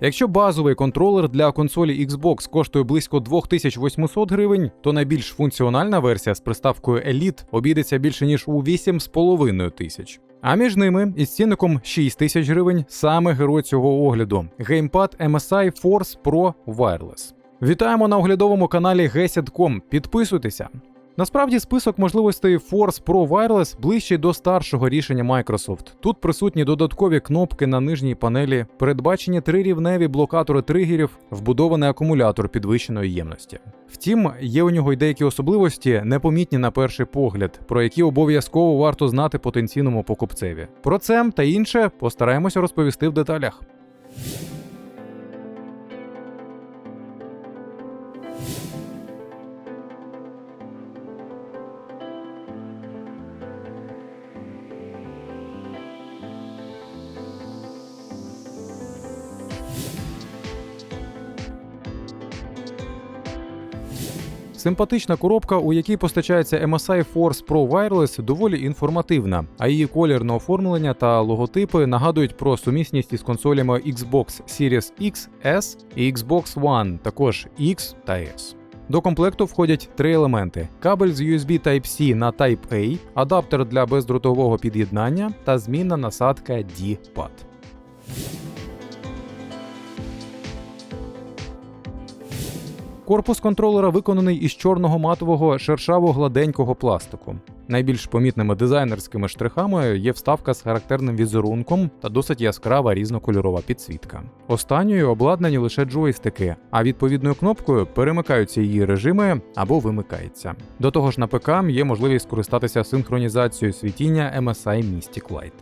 Якщо базовий контролер для консолі Xbox коштує близько 2800 гривень, то найбільш функціональна версія з приставкою Elite обійдеться більше ніж у 8,5 тисяч. А між ними із цінником 6 тисяч гривень саме герой цього огляду геймпад MSI Force Pro Wireless. Вітаємо на оглядовому каналі Gesit.com. Підписуйтеся. Насправді список можливостей Force Pro Wireless ближчий до старшого рішення Microsoft. Тут присутні додаткові кнопки на нижній панелі, передбачені трирівневі блокатори тригерів, вбудований акумулятор підвищеної ємності. Втім, є у нього й деякі особливості, непомітні на перший погляд, про які обов'язково варто знати потенційному покупцеві. Про це та інше постараємося розповісти в деталях. Симпатична коробка, у якій постачається MSI Force Pro Wireless, доволі інформативна, а її колірне оформлення та логотипи нагадують про сумісність із консолями Xbox Series X, S і Xbox One, також X та S. До комплекту входять три елементи: кабель з USB Type-C на Type-A, адаптер для бездротового під'єднання та змінна насадка D-Pad. Корпус контролера виконаний із чорного матового шершаво-гладенького пластику. Найбільш помітними дизайнерськими штрихами є вставка з характерним візерунком та досить яскрава різнокольорова підсвітка. Останньою обладнані лише джойстики, а відповідною кнопкою перемикаються її режими або вимикається. До того ж, на ПК є можливість скористатися синхронізацією світіння MSI Mystic Light.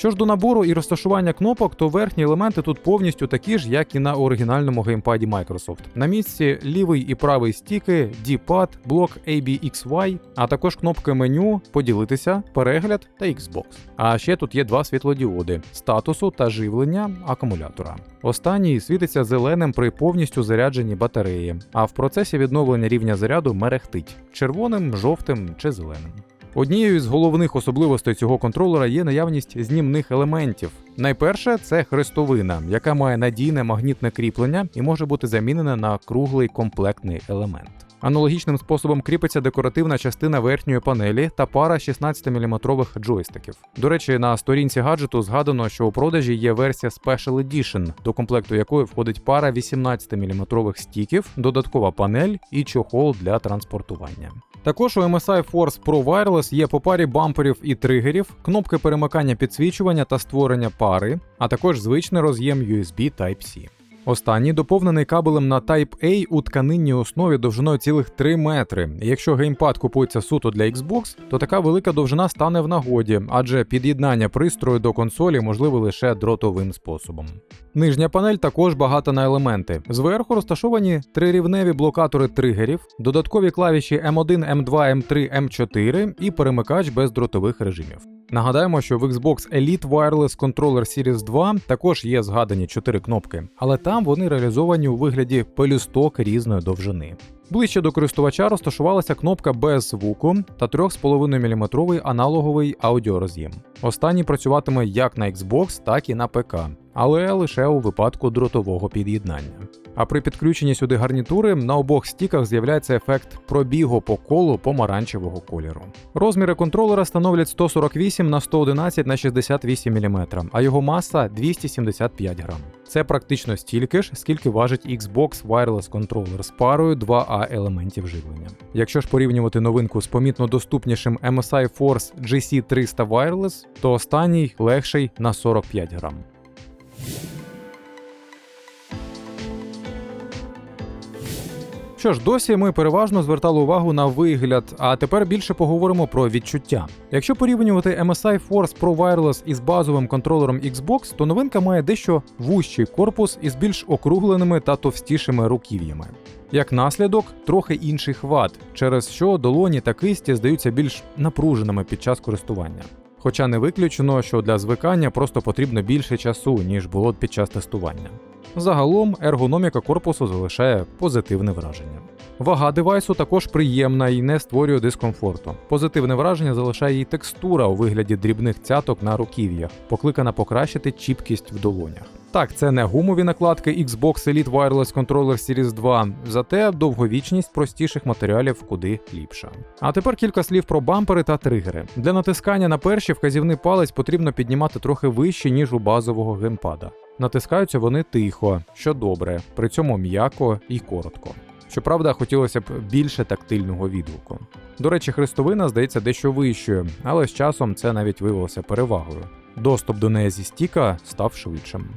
Що ж до набору і розташування кнопок, то верхні елементи тут повністю такі ж, як і на оригінальному геймпаді Microsoft. На місці лівий і правий стіки, D-pad, блок ABXY, а також кнопки меню, поділитися, перегляд та Xbox. А ще тут є два світлодіоди статусу та живлення акумулятора. Останній світиться зеленим при повністю зарядженій батареї, а в процесі відновлення рівня заряду мерехтить червоним, жовтим чи зеленим. Однією з головних особливостей цього контролера є наявність знімних елементів. Найперше це хрестовина, яка має надійне магнітне кріплення і може бути замінена на круглий комплектний елемент. Аналогічним способом кріпиться декоративна частина верхньої панелі та пара 16-мм джойстиків. До речі, на сторінці гаджету згадано, що у продажі є версія Special Edition, до комплекту якої входить пара 18-мм стіків, додаткова панель і чохол для транспортування. Також у MSI Force Pro Wireless є по парі бамперів і тригерів, кнопки перемикання підсвічування та створення пари, а також звичний роз'єм USB Type-C. Останній доповнений кабелем на Type-A у тканинній основі довжиною цілих 3 метри. І Якщо геймпад купується суто для Xbox, то така велика довжина стане в нагоді, адже під'єднання пристрою до консолі можливе лише дротовим способом. Нижня панель також багата на елементи. Зверху розташовані трирівневі блокатори тригерів, додаткові клавіші M1, M2, M3, M4 і перемикач без дротових режимів. Нагадаємо, що в Xbox Elite Wireless Controller Series 2 також є згадані 4 кнопки, але там вони реалізовані у вигляді пелюсток різної довжини. Ближче до користувача розташувалася кнопка без звуку та 3,5 мм аналоговий аудіороз'єм. Останній працюватиме як на Xbox, так і на ПК, але лише у випадку дротового під'єднання. А при підключенні сюди гарнітури на обох стіках з'являється ефект пробігу по колу помаранчевого кольору. Розміри контролера становлять 148 на 111 на 68 мм, а його маса 275 грам. Це практично стільки ж, скільки важить Xbox Wireless Controller з парою 2A елементів живлення. Якщо ж порівнювати новинку з помітно доступнішим MSI Force GC300 Wireless, то останній легший на 45 грам. Що ж, досі ми переважно звертали увагу на вигляд, а тепер більше поговоримо про відчуття. Якщо порівнювати MSI Force Pro Wireless із базовим контролером Xbox, то новинка має дещо вущий корпус із більш округленими та товстішими руків'ями. Як наслідок, трохи інший хват, через що долоні та кисті здаються більш напруженими під час користування. Хоча не виключено, що для звикання просто потрібно більше часу, ніж було під час тестування. Загалом ергономіка корпусу залишає позитивне враження. Вага девайсу також приємна і не створює дискомфорту. Позитивне враження залишає її текстура у вигляді дрібних цяток на руків'ях, покликана покращити чіпкість в долонях. Так, це не гумові накладки Xbox Elite Wireless Controller Series 2, зате довговічність простіших матеріалів куди ліпша. А тепер кілька слів про бампери та тригери. Для натискання на перші вказівний палець потрібно піднімати трохи вище, ніж у базового геймпада. Натискаються вони тихо, що добре, при цьому м'яко і коротко. Щоправда, хотілося б більше тактильного відгуку. До речі, хрестовина здається дещо вищою, але з часом це навіть виявилося перевагою. Доступ до неї зі стіка став швидшим.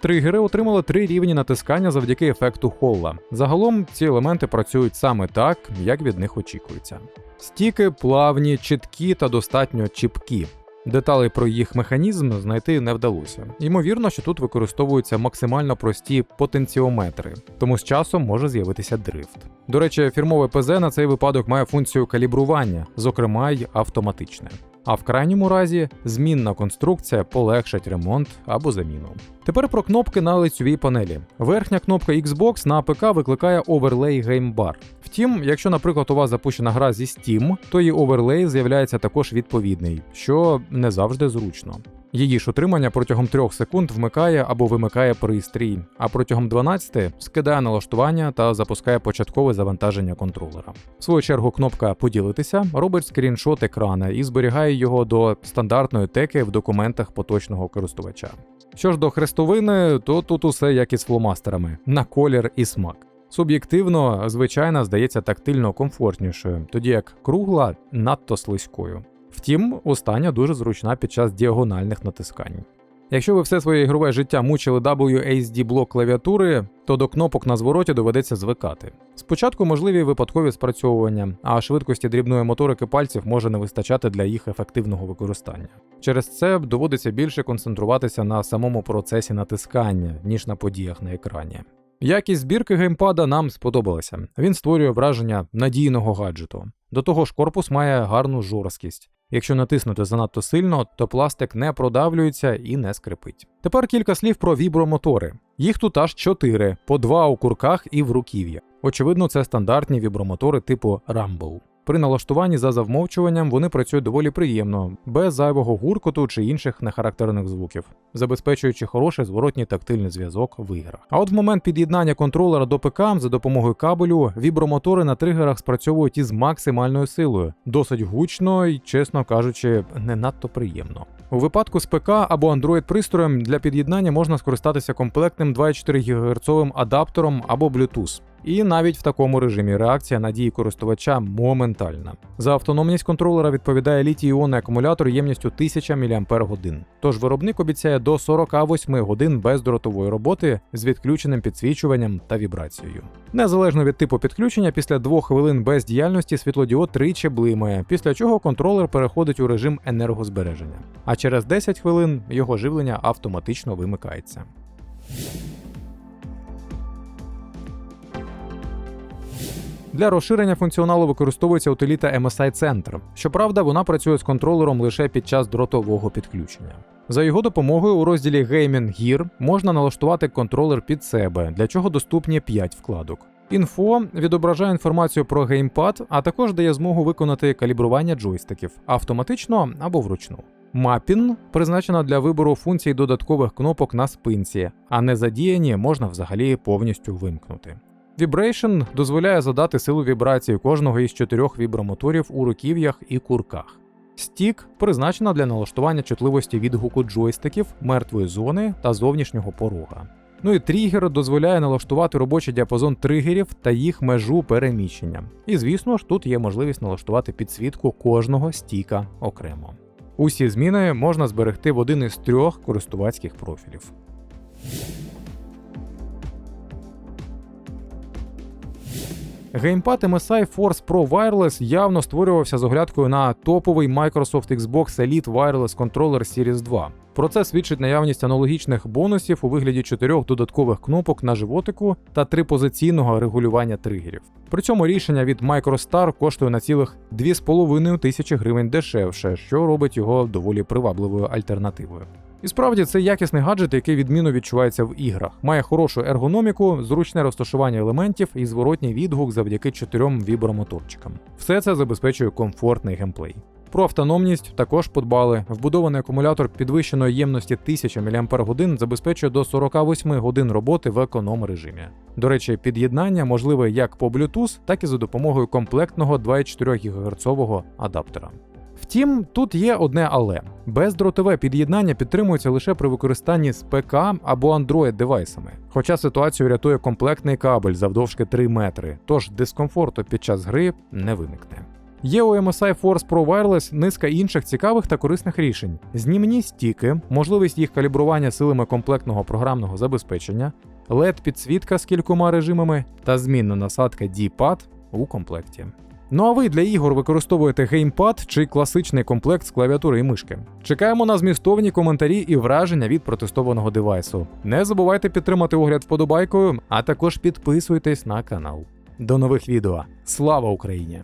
Тригери отримали три рівні натискання завдяки ефекту Холла. Загалом ці елементи працюють саме так, як від них очікується. Стіки плавні, чіткі та достатньо чіпкі. Деталей про їх механізм знайти не вдалося. Ймовірно, що тут використовуються максимально прості потенціометри, тому з часом може з'явитися дрифт. До речі, фірмове ПЗ на цей випадок має функцію калібрування, зокрема й автоматичне. А в крайньому разі змінна конструкція полегшить ремонт або заміну. Тепер про кнопки на лицьовій панелі. Верхня кнопка Xbox на АПК викликає оверлей геймбар. Втім, якщо, наприклад, у вас запущена гра зі Steam, то її оверлей з'являється також відповідний, що не завжди зручно. Її ж утримання протягом 3 секунд вмикає або вимикає пристрій, а протягом 12 скидає налаштування та запускає початкове завантаження контролера. В свою чергу, кнопка Поділитися робить скріншот екрана і зберігає його до стандартної теки в документах поточного користувача. Що ж до хрестовини, то тут усе як із фломастерами на колір і смак. Суб'єктивно, звичайна здається тактильно комфортнішою, тоді як кругла надто слизькою. Втім, остання дуже зручна під час діагональних натискань. Якщо ви все своє ігрове життя мучили WASD блок клавіатури, то до кнопок на звороті доведеться звикати. Спочатку можливі випадкові спрацьовування, а швидкості дрібної моторики пальців може не вистачати для їх ефективного використання. Через це доводиться більше концентруватися на самому процесі натискання, ніж на подіях на екрані. Якість збірки геймпада нам сподобалася. Він створює враження надійного гаджету. До того ж, корпус має гарну жорсткість. Якщо натиснути занадто сильно, то пластик не продавлюється і не скрипить. Тепер кілька слів про вібромотори. Їх тут аж чотири, по два у курках і в руків'я. Очевидно, це стандартні вібромотори типу Rumble. При налаштуванні за завмовчуванням вони працюють доволі приємно, без зайвого гуркоту чи інших нехарактерних звуків, забезпечуючи хороший зворотній тактильний зв'язок в іграх. А от в момент під'єднання контролера до ПК за допомогою кабелю вібромотори на тригерах спрацьовують із максимальною силою, досить гучно і, чесно кажучи, не надто приємно. У випадку з ПК або Android пристроєм для під'єднання можна скористатися комплектним 2,4 ГГц адаптером або Bluetooth. І навіть в такому режимі реакція на дії користувача моментальна. За автономність контролера відповідає літій-іонний акумулятор ємністю 1000 мАч. Тож виробник обіцяє до 48 годин бездротової роботи з відключеним підсвічуванням та вібрацією. Незалежно від типу підключення, після 2 хвилин бездіяльності світлодіод тричі блимає, після чого контролер переходить у режим енергозбереження. А через 10 хвилин його живлення автоматично вимикається. Для розширення функціоналу використовується утиліта MSI Center. Щоправда, вона працює з контролером лише під час дротового підключення. За його допомогою у розділі Gaming Gear можна налаштувати контролер під себе, для чого доступні 5 вкладок. Інфо відображає інформацію про геймпад, а також дає змогу виконати калібрування джойстиків автоматично або вручну. Мапін призначена для вибору функцій додаткових кнопок на спинці, а не задіяні можна взагалі повністю вимкнути. Vibration дозволяє задати силу вібрації кожного із чотирьох вібромоторів у руків'ях і курках. Стік призначена для налаштування чутливості відгуку джойстиків, мертвої зони та зовнішнього порога. Ну і тригер дозволяє налаштувати робочий діапазон тригерів та їх межу переміщення. І звісно ж, тут є можливість налаштувати підсвітку кожного стіка окремо. Усі зміни можна зберегти в один із трьох користувацьких профілів. Геймпад MSI Force Pro Wireless явно створювався з оглядкою на топовий Microsoft Xbox Elite Wireless Controller Series 2. Про це свідчить наявність аналогічних бонусів у вигляді чотирьох додаткових кнопок на животику та трипозиційного регулювання тригерів. При цьому рішення від MicroStar коштує на цілих 2,5 тисячі гривень дешевше, що робить його доволі привабливою альтернативою. І справді це якісний гаджет, який відмінно відчувається в іграх. Має хорошу ергономіку, зручне розташування елементів і зворотній відгук завдяки чотирьом вібромоторчикам. Все це забезпечує комфортний геймплей. Про автономність також подбали. Вбудований акумулятор підвищеної ємності 1000 мАч забезпечує до 48 годин роботи в економ режимі. До речі, під'єднання можливе як по Bluetooth, так і за допомогою комплектного 2,4 ГГц адаптера. Втім, тут є одне але бездротове під'єднання підтримується лише при використанні з ПК або Android девайсами. Хоча ситуацію рятує комплектний кабель завдовжки 3 метри, тож дискомфорту під час гри не виникне. Є у MSI Force Pro Wireless низка інших цікавих та корисних рішень: знімні стіки, можливість їх калібрування силами комплектного програмного забезпечення, led підсвітка з кількома режимами та змінна насадка D-Pad у комплекті. Ну а ви для ігор використовуєте геймпад чи класичний комплект з клавіатури і мишки? Чекаємо на змістовні коментарі і враження від протестованого девайсу. Не забувайте підтримати огляд вподобайкою, а також підписуйтесь на канал. До нових відео. Слава Україні!